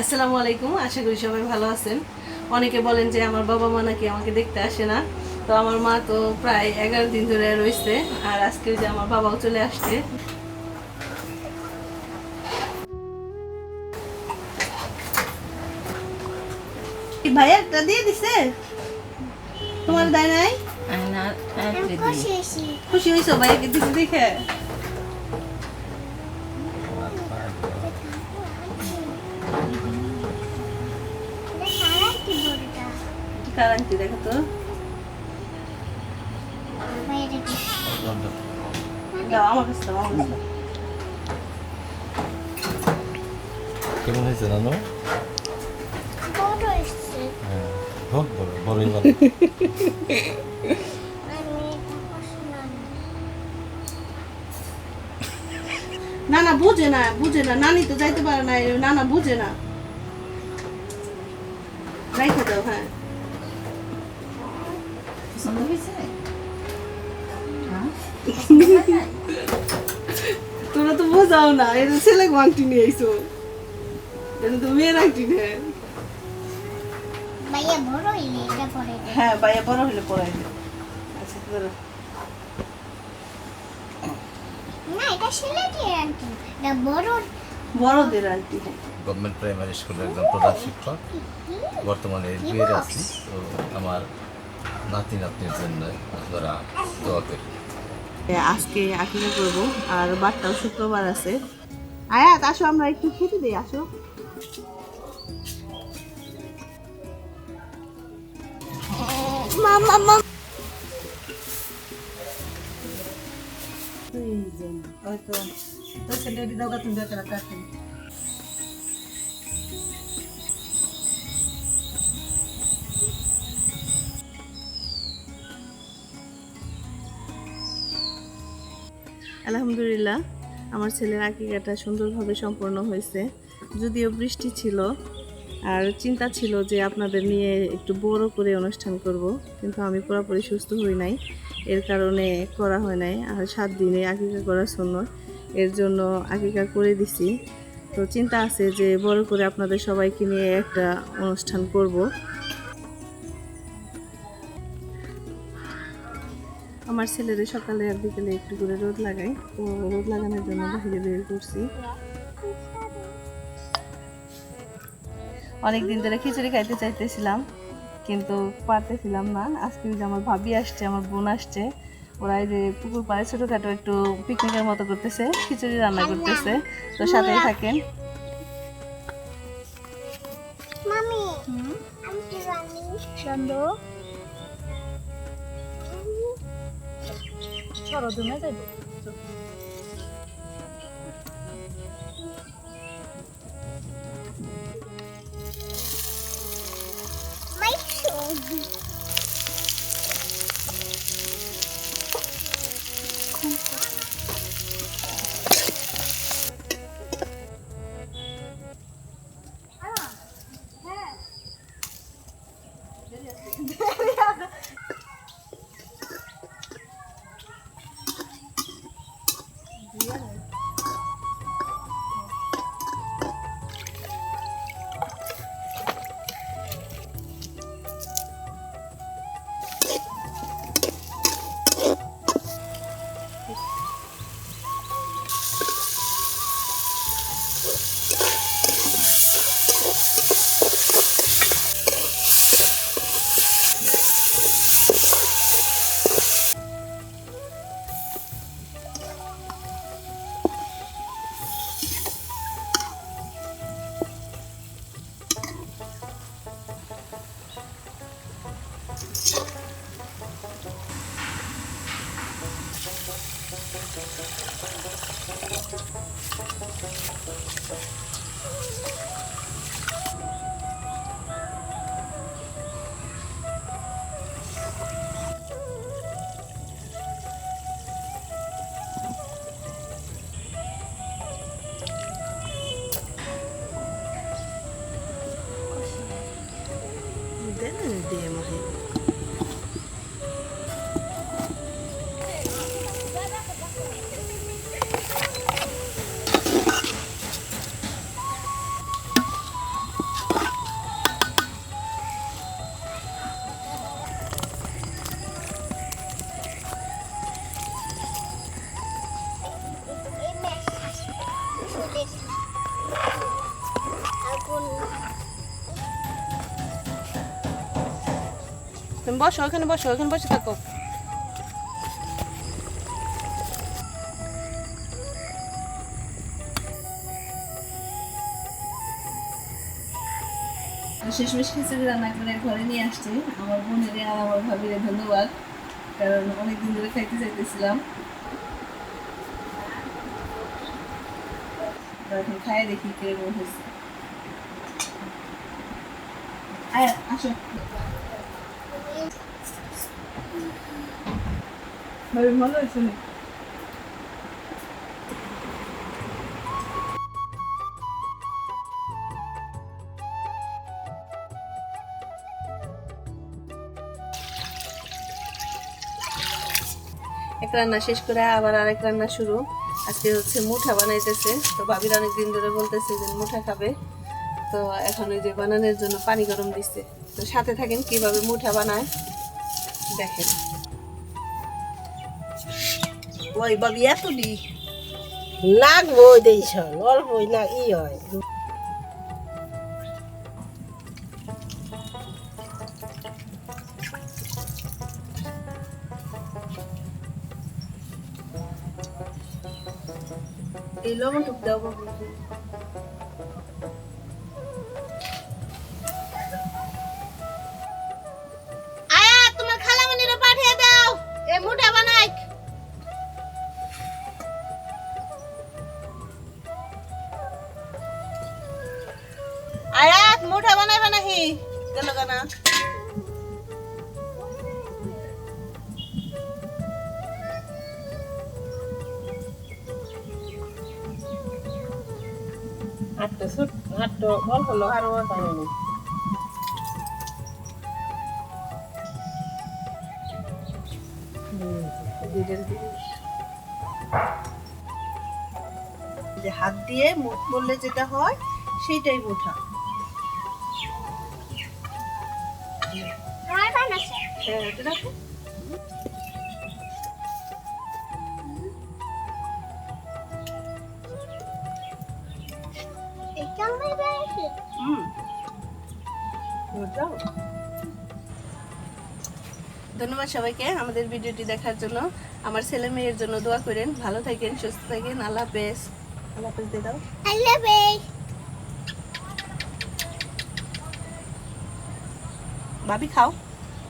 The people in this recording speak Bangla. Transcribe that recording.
আসসালামু আলাইকুম আশা করি সবাই ভালো আছেন। অনেকে বলেন যে আমার বাবা মা নাকি আমাকে দেখতে আসে না। তো আমার মা তো প্রায় এগারো দিন ধরে রয়েছে আর আজকে যে আমার বাবাও চলে আসছে। ভাইয়া একটা দিয়ে দিছে। তোমার দায় নাই? খুশি হয়েছো। ভাইয়াকে দিছে দেখে। কার আনটি দেখো তো। আমার কাছে আমার কাছে কেমন হয়েছে নানু? হোক বড় বড়ই ভালো না না বুঝে না বুঝে না। নানি তো যাইতে পারে না না না বুঝে না। রাইখে দাও হ্যাঁ। তোমরা তো বোঝাও না এটা ছেলে আংটি নিয়ে আইসো এটা তো মেয়ের আংটি নেয় হইলে। হ্যাঁ বাইয়া বড় হলে পড়াই দিও। আচ্ছা ধরো। না এটা বড় বড়দের আংটি হ্যাঁ গভর্নমেন্ট প্রাইমারি স্কুলের একজন প্রধান শিক্ষক। বর্তমানে বিয়ের আছি তো আমার নাতি নাতনির জন্য আপনারা দোয়া করি। আজকে আকিকা করব আর বারটাও শুক্রবার আছে। আয়াত আসো আমরা একটু খেতে দিই আসো। মামা মামা আলহামদুলিল্লাহ, আমার ছেলের আকিকাটা সুন্দরভাবে সম্পন্ন হয়েছে। যদিও বৃষ্টি ছিল আর চিন্তা ছিল যে আপনাদের নিয়ে একটু বড় করে অনুষ্ঠান করব, কিন্তু আমি পুরোপুরি সুস্থ হই নাই। এর কারণে করা হয় নাই, আর সাত দিনে আকিকা করার জন্য এর জন্য আকিকা করে দিছি। তো চিন্তা আছে যে বড় করে আপনাদের সবাইকে নিয়ে একটা অনুষ্ঠান করব। আমার ছেলেরে সকালে আর বিকেলে একটু করে রোদ লাগাই তো রোদ লাগানোর জন্য বাইরে বের করছি। অনেক দিন ধরে খিচুড়ি খাইতে চাইতেছিলাম কিন্তু পারতেছিলাম না। আজকে যে আমার ভাবি আসছে আমার বোন আসছে ওরা যে পুকুর পাড়ে ছোটোখাটো একটু পিকনিকের মতো করতেছে খিচুড়ি রান্না করতেছে তো সাথেই থাকেন। মামি আমি কি জানি বন্ধু দেন না দিয়ে তুমি বসো, ওখানে বসো, ওখানে বসে থাকো। শেষমেশ খিচুড়ি রান্না করে ঘরে নিয়ে আসছি। আমার বোনের আর আমার ভাবিরে ধন্যবাদ, কারণ অনেকদিন ধরে খাইতে চাইতেছিলাম। এখন খাই দেখি কীরকম হয়েছে। আসো। ভালো হয়েছে? এক রান্না শেষ করে আবার আরেক রান্না শুরু। আজকে হচ্ছে মুঠা বানাইতেছে। তো ভাবির অনেক দিন ধরে বলতেছে যে মুঠা খাবে। তো এখন ওই যে বানানোর জন্য পানি গরম দিচ্ছে তো সাথে থাকেন কীভাবে মুঠা বানায়। দেখেন। ওই বাবি এত দি লাগবো দেইছ অল্পই না, ই হয়। এই লবণ টুক দাও আটটা সুট আটটা আরও যে হাত দিয়ে মুখ করলে যেটা হয় সেইটাই মুঠা। হ্যাঁ এটা ধন্যবাদ সবাইকে আমাদের ভিডিওটি দেখার জন্য। আমার ছেলে মেয়ের জন্য দোয়া করেন। ভালো থাকেন সুস্থ থাকেন। আল্লাহ হাফেজ। আল্লাহ হাফেজ দিয়ে দাও। ভাবি খাও।